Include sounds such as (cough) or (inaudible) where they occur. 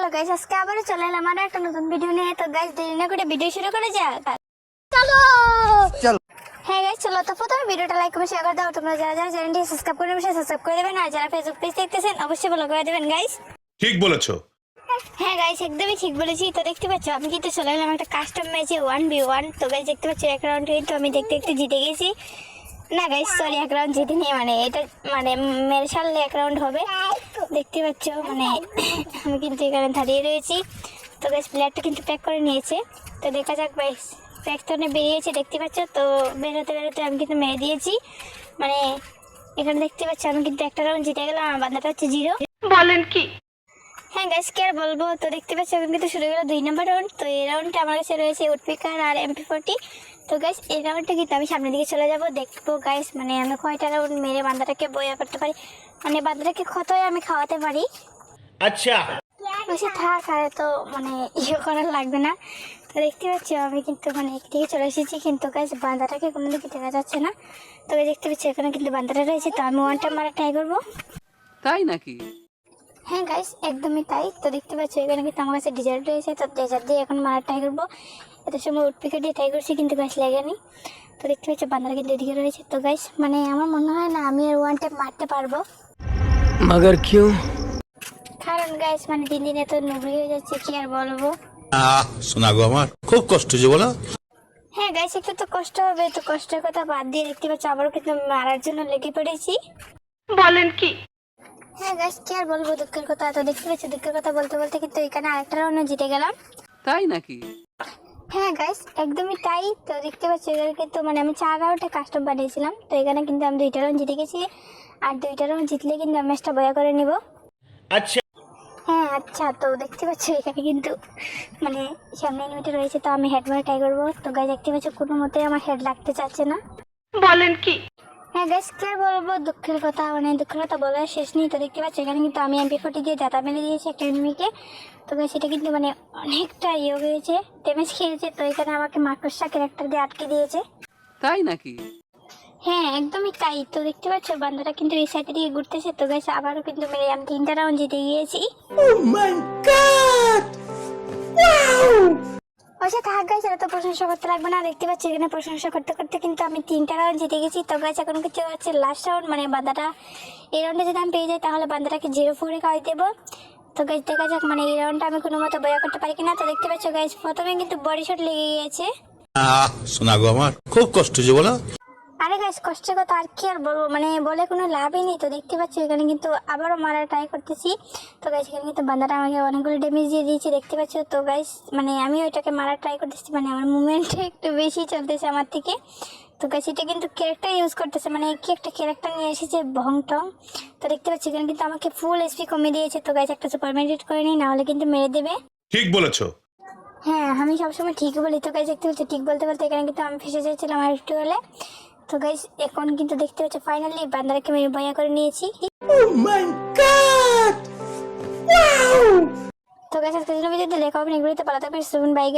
Hello guys আজকে আবারও চলে এলাম আরও একটা নতুন ভিডিও নিয়ে। তো গাইস দেরি না করে ভিডিও শুরু করে যাক। চলো! হ্যাঁ গাইস চলো। তো প্রথমে ভিডিওটা লাইক করে শেয়ার করে দাও। তোমরা যারা যারা চ্যানেলটি সাবস্ক্রাইব করে নেবে সাবস্ক্রাইব করে দেবেন। আর যারা ফেসবুক পেজ দেখতেছেন অবশ্যই ফলো করে দেবেন গাইস ঠিক বলেছ। হ্যাঁ গাইস একদমই ঠিক বলেছি। তো দেখতে পাচ্ছ আমি কিন্তু চলে এলাম একটা কাস্টম ম্যাচে ওয়ান বি ওয়ান তো গাইস দেখতে পাচ্ছ এক রাউন্ড কিন্তু আমি দেখতে দেখতে জিতে গেছি। না গাইস সরি এক রাউন্ড জিতিনি মানে এটা মানে মেরে সারলে এক রাউন্ড হবে। দেখতে পাচ্ছ মানে আমি কিন্তু এখানে দাঁড়িয়ে রয়েছি। তো গাইস প্লেয়ারটা কিন্তু প্যাক করে নিয়েছে। তো দেখা যাক গাইস প্যাক তো বেরিয়েছে, দেখতে পাচ্ছ? তো বেরোতে বেরোতে আমি কিন্তু মেরে দিয়েছি। মানে এখানে দেখতে পাচ্ছ, আমি কিন্তু একটা রাউন্ড জিতে গেলাম, আমার বান্দাটা হচ্ছে জিরো হ্যাঁ গাইস কি আর বলব? তো দেখতে পাচ্ছি এখন কিন্তু শুরু হলো দুই নম্বর রাউন্ড তো এই রাউন্ডটা আমার কাছে রয়েছে উডপিকার আর এমপি ফোরটি তো গাইস এই রাউন্ডটা কিন্তু আমি সামনের দিকে চলে যাব। দেখব গাইস মানে আমি কয়টা রাউন্ড মেরে বান্দাটাকে বয়া করতে পারি। মানে বান্দাটাকে ক্ষতই আমি খাওয়াতে পারি। আচ্ছা। বসে থাক আর তো মানে ইয়ে করার লাগবে না। তো দেখতে পাচ্ছি আমি কিন্তু মানে একদিকে চলে এসেছি। কিন্তু গাইস বান্দাটাকে কোনো দিকে দেখা যাচ্ছে না। তো guys, দেখতে পাচ্ছি এখানে কিন্তু বান্দাটা রয়েছে। তো আমি ওয়ানটা মারা ট্রাই করব। তাই নাকি? হ্যাঁ গাইস একদমই তাই। তো দেখতে পাচ্ছ এখানে কিন্তু আমার কাছে ডিজার্ট রয়েছে। তো ডিজার্ট দিয়ে এখন মারা ট্রাই করব। এত সময় উঠপিকে দিয়ে ট্রাই করছি কিন্তু গাছ লাগেনি। তো দেখতে পাচ্ছ বান্দারা কিন্তু এদিকে রয়েছে। তো গাইস মানে আমার মনে হয় না আমি আর ওয়ান টাইম মারতে পারব। মগর কিউ? কারণ গাইস মানে দিন দিনে তো নুবড়ি হয়ে যাচ্ছে কি আর বলব? শোনা গো আমার খুব কষ্ট যে বলো। হ্যাঁ গাইস একটু তো কষ্ট হবে। তো কষ্টের কথা বাদ দিয়ে দেখতে পাচ্ছ আবারও কিন্তু মারার জন্য লেগে পড়েছি। হ্যাঁ গাইস কি আর বলব? দুঃখের কথা তো দেখতে পাচ্ছ দুঃখের কথা বলতে বলতে কিন্তু এখানে আরেকটা রাউন্ড জিতে গেলাম। তাই নাকি? হ্যাঁ গাইস একদমই তাই। তো দেখতে পাচ্ছি এখানে কিন্তু মানে আমি চার রাউন্ডে কাস্টম বানিয়েছিলাম। তো এখানে কিন্তু আমি দুইটা রাউন্ড জিতে গেছি। আর দুইটা রাউন্ড জিতলে কিন্তু আমি ম্যাচটা বয়া করে নিব। আচ্ছা। হ্যাঁ আচ্ছা তো দেখতে পাচ্ছ এখানে কিন্তু মানে সামনে এনিমিটি রয়েছে তো আমি হেড মারা ট্রাই করব। তো গাইস দেখতে পাচ্ছ কোনো মতে আমার হেড লাগতে চাচ্ছে না। বলেন কি? হ্যাঁ গাইস কি আর বলব? দুঃখের কথা মানে দুঃখের কথা বলার শেষ নেই। তো দেখতে পাচ্ছ এখানে কিন্তু আমি এমপি ফোর্টি দিয়ে দাতা মেরে দিয়েছি একটা এনিমিকে তো গাইস এটা কিন্তু মানে অনেকটা ইয়ে হয়েছে ড্যামেজ খেয়েছে। তো এখানে আমাকে মাকড়সা ক্যারেক্টার দিয়ে আটকে দিয়েছে। তাই নাকি? হ্যাঁ একদমই তাই। তো দেখতে পাচ্ছ বান্দাটা কিন্তু এই সাইডে দিকে ঘুরতেছে। তো গাইস আবারও কিন্তু মেরে আমি তিনটা রাউন্ড জিতে গিয়েছি। আচ্ছা থাক গাইস এটা তো প্রশংসা করতে লাগবে না, দেখতে পাচ্ছি এখানে প্রশংসা করতে করতে কিন্তু আমি তিনটা রাউন্ড জিতে গেছি। তো গাছ এখন কিছু হচ্ছে লাস্ট রাউন্ড মানে বান্দাটা এই রাউন্ডে যদি আমি পেয়ে যাই তাহলে বান্দাটাকে জিরো ফোরে খাওয়াই দেবো। তো গাছ দেখা যাক মানে এই রাউন্ডটা আমি কোনো মতো বয়া করতে পারি কিনা। তো দেখতে পাচ্ছ গাছ প্রথমে কিন্তু বডি শট লেগে গিয়েছে। আহ শোনা আমার, খুব কষ্ট হয়েছে বলো। আরে গাইস কষ্টের কথা আর কি আর বলব? মানে বলে কোনো লাভই নেই। তো দেখতে পাচ্ছি এখানে কিন্তু আবারও মারার ট্রাই করতেছি। তো গাইস এখানে কিন্তু বান্দাটা আমাকে অনেকগুলো ড্যামেজ দিয়ে দিয়েছে দেখতে পাচ্ছ? তো গাইস মানে আমি ওইটাকে মারার ট্রাই করতেছি মানে আমার মুভমেন্ট (laughs) একটু বেশি চলতেছে আমার থেকে। তো গাইস এটা কিন্তু ক্যারেক্টার ইউজ করতেছে মানে কি একটা ক্যারেক্টার নিয়ে এসেছে ভং টং। তো দেখতে পাচ্ছি এখানে কিন্তু আমাকে ফুল এসপি কমিয়ে দিয়েছে। তো গাইস একটা সুপার মেডিট করে নিই নাহলে কিন্তু মেরে দেবে। ঠিক বলেছ। হ্যাঁ আমি সবসময় ঠিক বলি। তো গাইজ দেখতে পাচ্ছি ঠিক বলতে বলতে এখানে কিন্তু আমি ফেসে যাচ্ছিলাম আর একটু হলে। তো গাইস এখন কিন্তু দেখতে পাচ্ছি ফাইনালি বান্দারাকে আমি বয়া করে নিয়েছি। তো গাইস আজকে ভিডিওতে লেখা হবে এগুলোতে পালাতে পারি সুন বাই